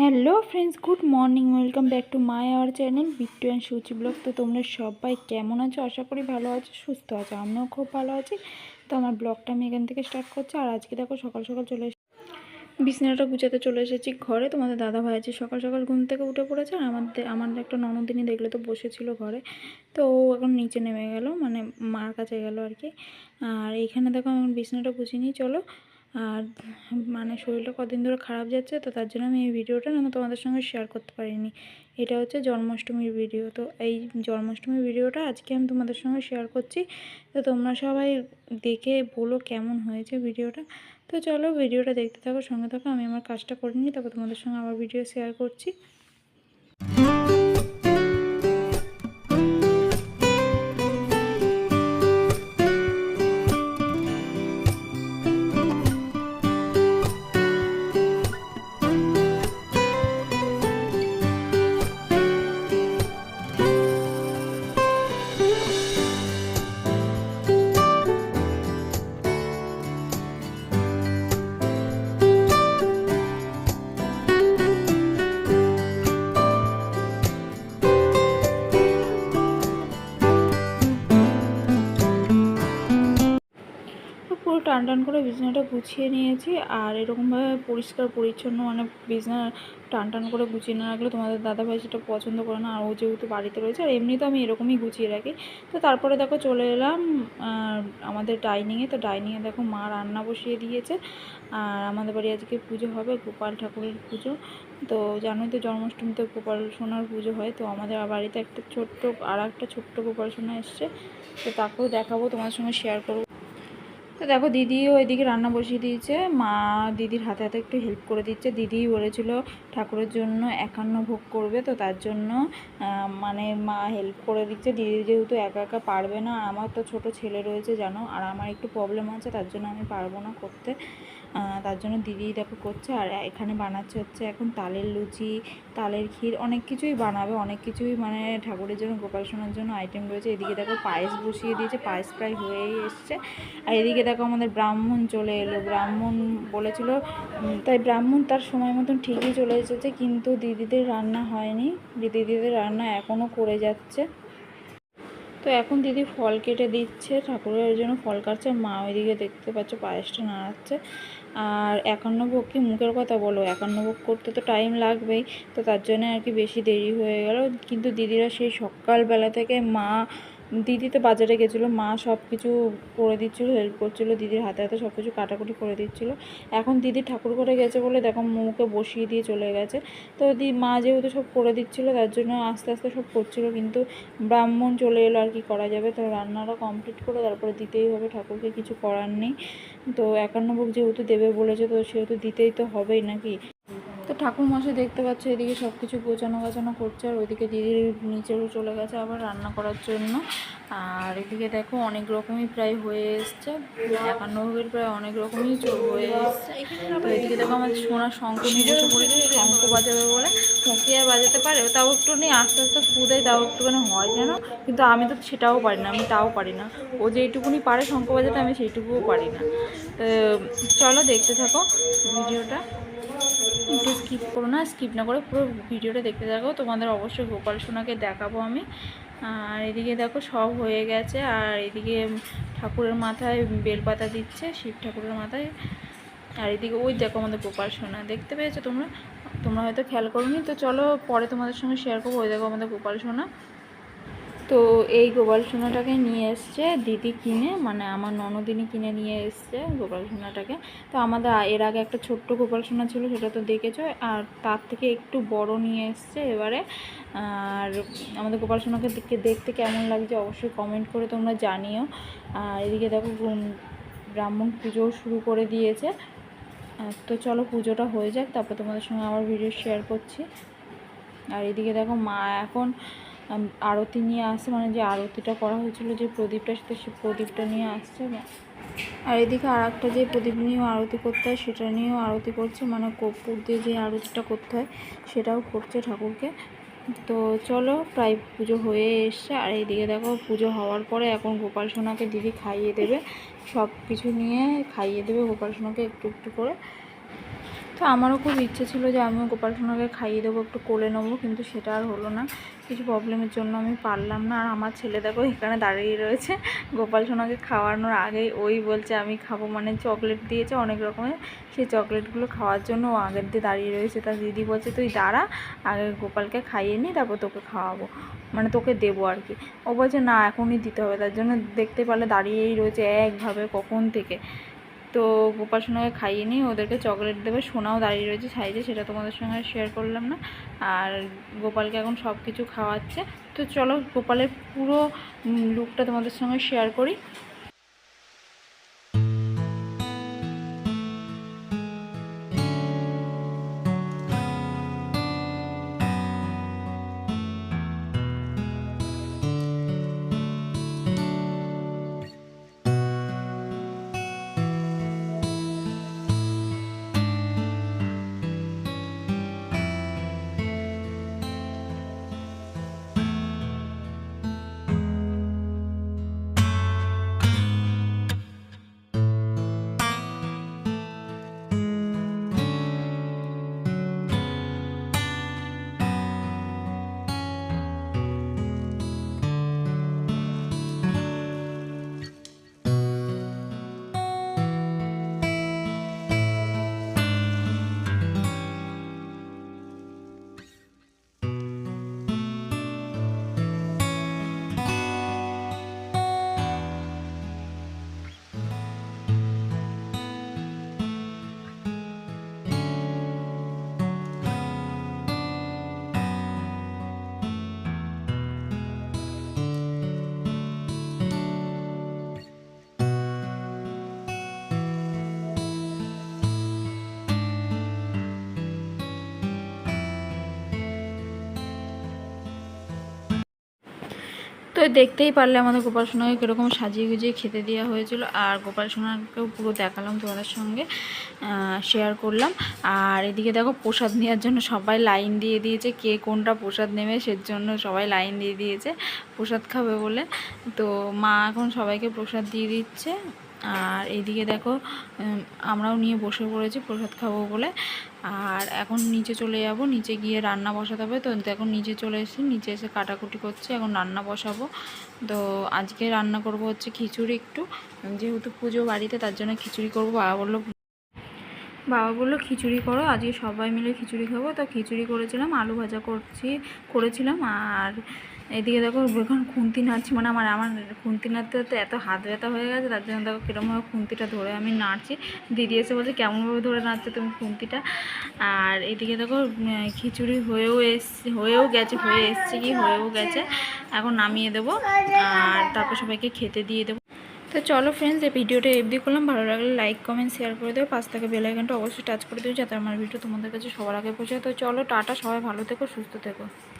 Hello friends, good morning, welcome back to my our channel, Bittu and Suchi vlog. তো তোমরা সবাই কেমন আছো? আশা করি ভালো আছো, সুস্থ আছো, আমিও খুব ভালো আছি। তো আমার ব্লগটা আমি এখান থেকে স্টার্ট করছি। আর আজকে দেখো সকাল সকাল চলে এসেছি বিছানাটা গুছাতে চলে এসেছি ঘরে। তোমাদের দাদা ভাই আছে, সকাল সকাল ঘুম থেকে উঠে পড়েছে। আর আমাদের আমার একটা ননদিনী দেখলে তো বসেছিল ঘরে। তো ও এখন নিচে নেমে গেল মানে মার কাছে গেল আর কি। আর এইখানে দেখো আমার বিছানাটা গুছিয়ে নিই, চলো। আর মানে শরীরটা কদিন ধরে খারাপ যাচ্ছে, তো তার জন্য আমি এই ভিডিওটা না তোমাদের সঙ্গে শেয়ার করতে পারিনি। এটা হচ্ছে জন্মাষ্টমীর ভিডিও তো এই জন্মাষ্টমীর ভিডিওটা আজকে আমি তোমাদের সঙ্গে শেয়ার করছি। তো তোমরা সবাই দেখে বলো কেমন হয়েছে ভিডিওটা তো চলো ভিডিওটা দেখতে থাকো, সঙ্গে থাকো, আমি আমার কাজটা করে নিই, তারপর তোমাদের সঙ্গে আবার ভিডিও শেয়ার করছি। টান টান করে বিছানাটা গুছিয়ে নিয়েছি আর এরকমভাবে পরিষ্কার, পরিচ্ছন্ন মানে বিছানা টান টান করে গুছিয়ে না রাখলে তোমাদের দাদাভাই সেটা পছন্দ করে না। আর ও যেহেতু বাড়িতে রয়েছে আর এমনি তো আমি এরকমই গুছিয়ে রাখি। তো তারপরে দেখো চলে এলাম আমাদের ডাইনিংয়ে তো ডাইনিংয়ে দেখো মা রান্না বসিয়ে দিয়েছে। আর আমাদের বাড়ি আজকে পুজো হবে, গোপাল ঠাকুরের পুজো। তো জানোই তো জন্মাষ্টমীতে গোপাল সোনার পুজো হয়। তো আমাদের বাড়িতে একটা ছোট্ট আর একটা ছোট্ট গোপাল সোনা এসছে। তো তাকেও দেখাবো তোমার সঙ্গে শেয়ার করব। দেখো দিদিও এদিকে রান্না বসিয়ে দিয়েছে। মা দিদির হাতে হাতে একটু হেল্প করে দিচ্ছে। দিদি বলেছিল ঠাকুরের জন্য একান্ন ভোগ করবে, তো তার জন্য মানে মা হেল্প করে দিচ্ছে। দিদি যেহেতু একা একা পারবে না আমার তো ছোট ছেলে রয়েছে, জানো? আর আমার একটু প্রবলেম আছে, তার জন্য আমি পারব না করতে। তার জন্য দিদি দেখো করছে। আর এখানে বানাচ্ছে হচ্ছে এখন তালের লুচি, তালের ক্ষীর, অনেক কিছুই বানাবে। অনেক কিছুই মানে ঠাকুরের জন্য, গোপাল জন্য আইটেম রয়েছে। এদিকে দেখো পায়েস বসিয়ে দিয়েছে। পায়েস প্রায় হয়েই এসছে। আর এদিকে দেখো আমাদের ব্রাহ্মণ চলে এলো। ব্রাহ্মণ বলেছিল তাই ব্রাহ্মণ তার সময় মতন ঠিকই চলে এসেছে, কিন্তু দিদিদের রান্না হয়নি। দিদিদের রান্না এখনও করে যাচ্ছে। তো এখন দিদি ফল কেটে দিচ্ছে, ঠাকুরের জন্য ফল কাটছে। মা ওইদিকে দেখতে পাচ্ছ পায়েসটা নাড়াচ্ছে। আর একান্ন ভোগ কি মুখের কথা বলো একান্ন ভোগ করতে তো টাইম লাগবেই, তো তার জন্য আর কি বেশি দেরি হয়ে গেল। কিন্তু দিদিরা সেই সকালবেলা থেকে মা দিদি তো বাজারে গেছিল, মা সব কিছু করে দিচ্ছিল হেল্প করছিল, দিদির হাতে হাতে সব কিছু কাটাকুটি করে দিচ্ছিল। এখন দিদি ঠাকুর ঘরে গেছে বলে দেখো মুখে বসিয়ে দিয়ে চলে গেছে। তো দি, মা যেহেতু সব করে দিচ্ছিল, তার জন্য আস্তে আস্তে সব করছিল, কিন্তু ব্রাহ্মণ চলে এলো আর কি করা যাবে। তো রান্নাটা কমপ্লিট করে তারপরে দিতেই হবে, ঠাকুরকে কিছু করার নেই। তো একান্ন ভোগ যেহেতু দেবে বলেছে, তো সেহেতু দিতেই তো হবেই নাকি? তো ঠাকুর মশাই দেখতে পাচ্ছ এদিকে সব কিছু গোছানো গাছানো করছে, আর ওইদিকে দিদির নিচেও চলে গেছে আবার রান্না করার জন্য। আর এদিকে দেখো অনেক রকমই প্রায় হয়ে এসছে, একান্ন ভোগের প্রায় অনেক রকমই হয়ে এসছে। তো এদিকে দেখো আমাদের সোনার শঙ্খ বসে পড়েছে, শঙ্খ বাজাবে বলে। ফোঁকি আর বাজাতে পারে, তাও একটু নেই, আস্তে আস্তে ফু তাও একটুখানি হয় যেন। কিন্তু আমি তো সেটাও পারি না, আমি তাও পারি না। ও যেইটুকুনি পারে শঙ্খ বাজাতে, আমি সেইটুকুও পারি না। তো চলো দেখতে থাকো ভিডিওটা। একটু স্কিপ করো না স্কিপ না করে পুরো ভিডিওটা দেখতে থাকো। তোমাদের অবশ্যই গোপাল সোনাকে দেখাবো আমি। আর এদিকে দেখো সব হয়ে গেছে, আর এদিকে ঠাকুরের মাথায় বেলপাতা দিচ্ছে, শিব ঠাকুরের মাথায়। আর এদিকে ওই দেখো আমাদের গোপাল সোনা, দেখতে পেয়েছ তোমরা? তোমরা হয়তো খেয়াল করোনি, তো চলো পরে তোমাদের সঙ্গে শেয়ার করব। ওই দেখো আমাদের গোপাল সোনা। তো এই গোপাল সোনাটাকে নিয়ে এসছে, দিদি কিনে মানে আমার ননদিনী কিনে নিয়ে এসছে গোপাল সোনাটাকে। তো আমাদের এর আগে একটা ছোট্ট গোপাল সোনা ছিল, সেটা তো দেখেছ, আর তার থেকে একটু বড় নিয়ে এসছে এবারে। আর আমাদের গোপাল সোনাকে দেখে, দেখতে কেমন লাগছে অবশ্যই কমেন্ট করে তোমরা জানিও। আর এদিকে দেখো ব্রাহ্মণ পুজোও শুরু করে দিয়েছে। তো চলো পুজোটা হয়ে যাক, তারপর তোমাদের সঙ্গে আবার ভিডিও শেয়ার করছি। আর এদিকে দেখো মা এখন আরতি নিয়ে আসছে মানে যে আরতিটা করা হয়েছিল, যে প্রদীপটা সেটা সে প্রদীপটা নিয়ে আসছে। আর এদিকে আর একটা যে প্রদীপ নিয়েও আরতি করতে হয়, সেটা নিয়েও আরতি করছে মানে কর্পূর দিয়ে যে আরতিটা করতে হয়, সেটাও করছে ঠাকুরকে। তো চলো, প্রায় পুজো হয়ে এসছে। আর এইদিকে দেখো, পুজো হওয়ার পরে এখন গোপাল সোনাকে দিদি খাইয়ে দেবে। সব কিছু নিয়ে খাইয়ে দেবে গোপাল সোনাকে একটু একটু করে। তো আমারও খুব ইচ্ছে ছিল যে আমিও গোপাল সোনাকে খাইয়ে দেবো, একটু কোলে নেব, কিন্তু সেটা আর হলো না। কিছু প্রবলেমের জন্য আমি পারলাম না। আর আমার ছেলে দেখো এখানে দাঁড়িয়ে রয়েছে। গোপাল সোনাকে খাওয়ানোর আগেই ওই বলছে, আমি খাব। মানে চকলেট দিয়েছে অনেক রকমের। সেই চকলেটগুলো খাওয়ার জন্য ও আগের দিয়ে দাঁড়িয়ে রয়েছে। তার দিদি বলছে, তুই দাঁড়া, আগে গোপালকে খাইয়ে নি, তারপর তোকে খাওয়াবো। মানে তোকে দেবো আর কি। ও বলছে, না, এখনই দিতে হবে। তার জন্য দেখতে পারলে দাঁড়িয়েই রয়েছে একভাবে কখন থেকে। তো গোপাল সোনাকে খাইয়ে নিই ওদেরকে চকলেট দেবে। সোনাও দাঁড়িয়ে রয়েছে সাইজে, সেটা তোমাদের সঙ্গে শেয়ার করলাম না। আর গোপালকে এখন সব কিছু খাওয়াচ্ছে। তো চলো গোপালের পুরো লুকটা তোমাদের সঙ্গে শেয়ার করি। তো দেখতেই পারলে আমাদের গোপাল সোনাকে কীরকম সাজিয়ে গুজিয়ে খেতে দেওয়া হয়েছিল। আর গোপাল সোনাকেও পুরো দেখালাম তোমাদের সঙ্গে শেয়ার করলাম। আর এদিকে দেখো প্রসাদ নেওয়ার জন্য সবাই লাইন দিয়ে দিয়েছে, কে কোনটা প্রসাদ নেবে সের জন্য সবাই লাইন দিয়ে দিয়েছে, প্রসাদ খাবে বলে। তো মা এখন সবাইকে প্রসাদ দিয়ে দিচ্ছে। আর এইদিকে দেখো আমরাও নিয়ে বসে পড়েছি প্রসাদ খাব বলে। আর এখন নিচে চলে যাব, নিচে গিয়ে রান্না বসাতে হবে। তো এখন নিচে চলে এসেছি, নিচে এসে কাটাকুটি করছি, এখন রান্না বসাবো। তো আজকে রান্না করব হচ্ছে খিচুড়ি একটু। যেহেতু পুজো বাড়িতে, তার জন্য খিচুড়ি করব। বাবা বলল বাবা বলল খিচুড়ি করো, আজকে সবাই মিলে খিচুড়ি খাব। তো খিচুড়ি করেছিলাম, আলু ভাজা করছি, করেছিলাম। আর এদিকে দেখো, এখন খুন্তি নাড়ছি মানে আমার আমার খুন্তি নাড়তে নাড়তে এত হাত ব্যথা হয়ে গেছে, তার জন্য দেখো কীরকমভাবে খুন্তিটা ধরে আমি নাড়ছি। দিদি এসে বলছে, কেমনভাবে ধরে নাড়ছে তুমি খুন্তিটা? আর এদিকে দেখো খিচুড়ি হয়েও এসছে, হয়েও গেছে, হয়ে এসছে কি, হয়েও গেছে। এখন নামিয়ে দেবো, আর তারপর সবাইকে খেতে দিয়ে দেবো। তো চলো ফ্রেন্ডস এই ভিডিওটা এফডি করলাম। ভালো লাগলে লাইক কমেন্ট শেয়ার করে দেবো পাঁচ থেকে বেলাইকানটা অবশ্যই টাচ করে দেবো যাতে আমার ভিডিও তোমাদের কাছে সবার আগে পৌঁছায়। তো চলো, টাটা, সবাই ভালো থেকো, সুস্থ থেকো।